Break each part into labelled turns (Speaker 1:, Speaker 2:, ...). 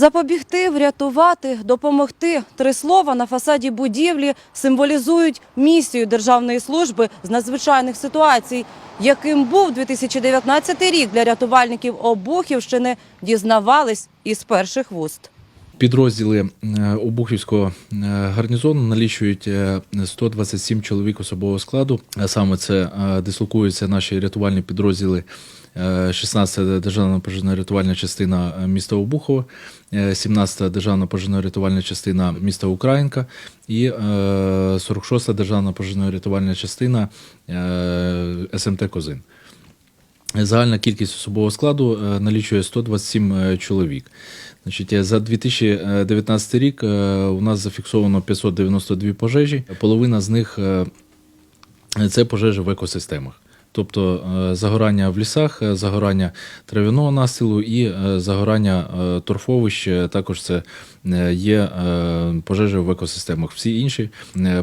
Speaker 1: Запобігти, врятувати, допомогти три слова на фасаді будівлі символізують місію Державної служби з надзвичайних ситуацій. Яким був 2019 рік для рятувальників Обухівщини, дізнавались із перших вуст.
Speaker 2: Підрозділи е, Обухівського е, гарнізону налічують е, 127 чоловік особового складу. Саме це е, дислокуються наші рятувальні підрозділи. е, 16-та державна пожежно-рятувальна частина е, міста Обухово, е, 17-та державна пожежно-рятувальна частина міста Українка і е, 46-та державна пожежно-рятувальна частина е, СМТ Козин. Загальна кількість особового складу е, налічує 127 е, чоловік. Значить, е, за 2019 рік у нас зафіксовано 592 пожежі. Половина з них це пожежі в екосистемах. Тобто е, загорання в лісах, е, загорання трав'яного настилу і е, загорання торфовищ. Також це є пожежі в екосистемах. Всі інші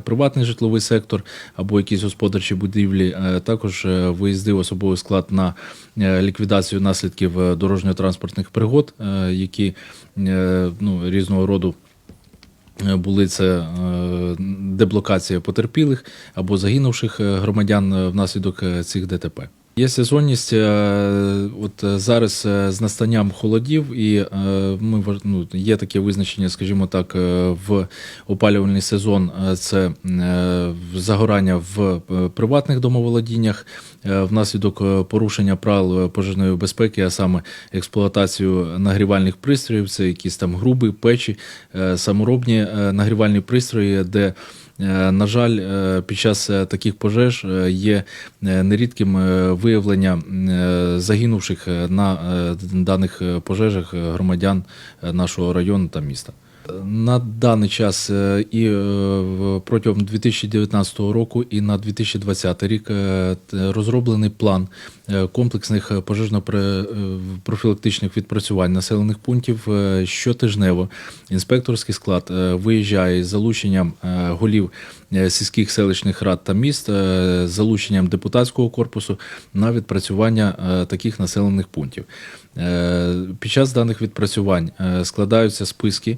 Speaker 2: приватний житловий сектор або якісь господарчі будівлі. Також виїздив особовий склад на ліквідацію наслідків дорожньо-транспортних пригод, які ну, різного роду. Е, Були це е, деблокація потерпілих або загинувших е, громадян внаслідок цих ДТП. Є сезонність е, от е, зараз е, з настанням холодів, і ми ну, є таке визначення, скажімо так, в опалювальний сезон. Це загорання в приватних домоволодіннях внаслідок порушення правил пожежної безпеки, а саме експлуатацію нагрівальних пристроїв, це якісь там груби, печі, саморобні нагрівальні пристрої, де На жаль, е, під час е, таких пожеж е, є е, нерідким е, виявлення е, загинувших е, на е, даних е, пожежах е, громадян е, нашого району та міста. На даний час е, і е, протягом 2019 року і на 2020 рік е, розроблений план комплексних пожежно-профілактичних відпрацювань населених пунктів щотижнево. Інспекторський склад виїжджає з залученням голів сільських селищних рад та міст, залученням депутатського корпусу на відпрацювання таких населених пунктів. Під час даних відпрацювань складаються списки.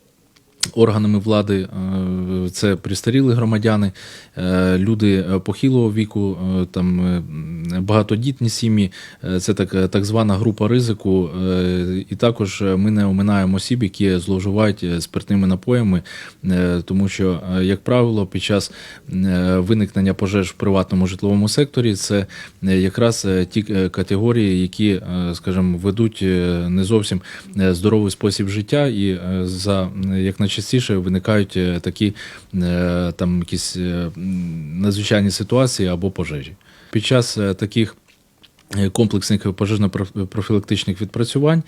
Speaker 2: Органами влади е, це пристаріли громадяни, е, люди е, похилого віку, там багатодітні сім'ї, це так, так звана група ризику. І також ми не оминаємо осіб, які зловживають спиртними напоями, тому що, як правило, під час виникнення пожеж в приватному житловому секторі це якраз ті категорії, які, скажімо, ведуть не зовсім здоровий спосіб життя, і за як найчастіше виникають е, такі е, там якісь е, надзвичайні ситуації або пожежі. Під час таких комплексних пожежно-профілактичних відпрацювань.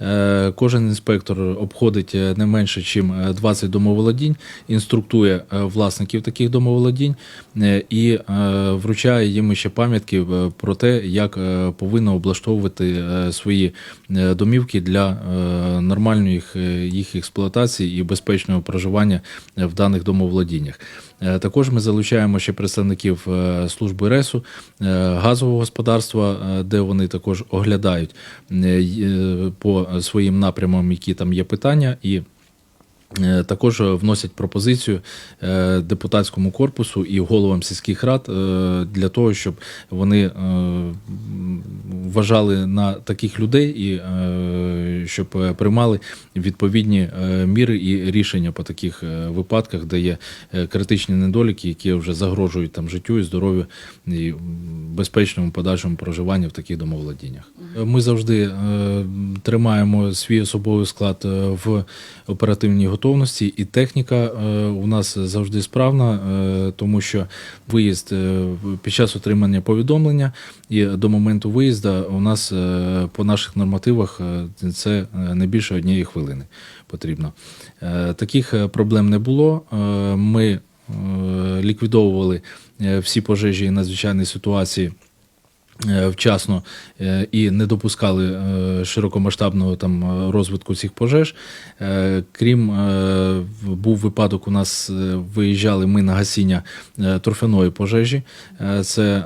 Speaker 2: Е, Кожен інспектор обходить е, не менше, ніж 20 домоволодінь, інструктує е, власників таких домоволодінь е, і е, вручає їм ще пам'ятки е, про те, як е, повинно облаштовувати е, свої е, домівки для е, нормальної їх, е, експлуатації і безпечного проживання е, в даних домоволодіннях. Е, Також ми залучаємо ще представників е, служби РЕСу, е, газового господарства, е, де вони також оглядають е, е, по своїм напрямам, які там є питання, і Е, Також вносять пропозицію е, депутатському корпусу і головам сільських рад е, для того, щоб вони е, вважали на таких людей і е, щоб е, приймали відповідні е, міри і рішення по таких е, випадках, де є критичні недоліки, які вже загрожують там життю і здоров'ю і безпечному подальшому проживанню в таких домоволодіннях. Ми завжди тримаємо свій особовий склад в оперативній готовності, і техніка у нас завжди справна, тому що виїзд під час отримання повідомлення і до моменту виїзду у нас по наших нормативах е, е, не більше однієї хвилини потрібно. Е, Таких е, проблем не було. Ми ліквідовували всі пожежі і надзвичайні ситуації вчасно і не допускали широкомасштабного там розвитку цих пожеж. Крім був випадок, у нас виїжджали ми на гасіння торфяної пожежі. Це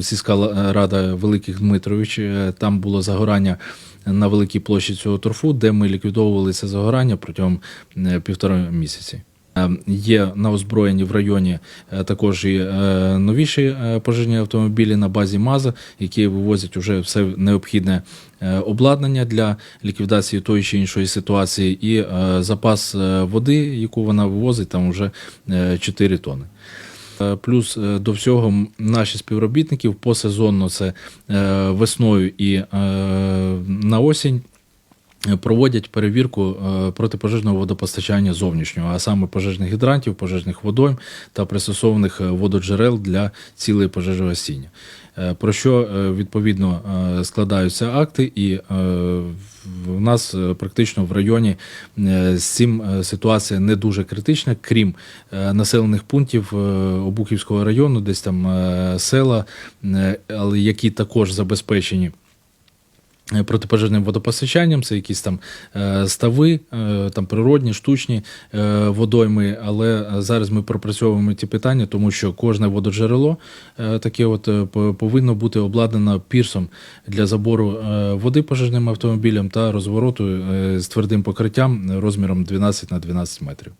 Speaker 2: сільська рада Великих Дмитрович. Е, Там було загорання на великій площі цього торфу, де ми ліквідовували це загорання протягом е, півтора місяці. Е, Є на озброєнні в районі е, також і е, новіші е, пожежні автомобілі на базі МАЗа, які вивозять уже все необхідне е, обладнання для ліквідації тої чи іншої ситуації, і е, запас е, води, яку вона вивозить, там вже 4 тони. Е, Плюс е, до всього наші співробітники посезонно це е, весною і на осінь. Проводять перевірку протипожежного водопостачання зовнішнього, а саме пожежних гідрантів, пожежних водойм та пристосованих вододжерел для цілей пожежогасіння. Про що відповідно складаються акти, і е, в нас е, практично в районі е, з цим е, ситуація не дуже критична, крім е, населених пунктів е, Обухівського району, десь там е, села, е, але які також забезпечені. Е, Протипожежним водопостачанням, це якісь там е, стави, е, там природні, штучні е, водойми. Але зараз ми пропрацьовуємо ті питання, тому що кожне вододжерело е, таке от по- повинно бути обладнано пірсом для забору води пожежним автомобілем та розвороту з твердим покриттям розміром 12 на 12 метрів.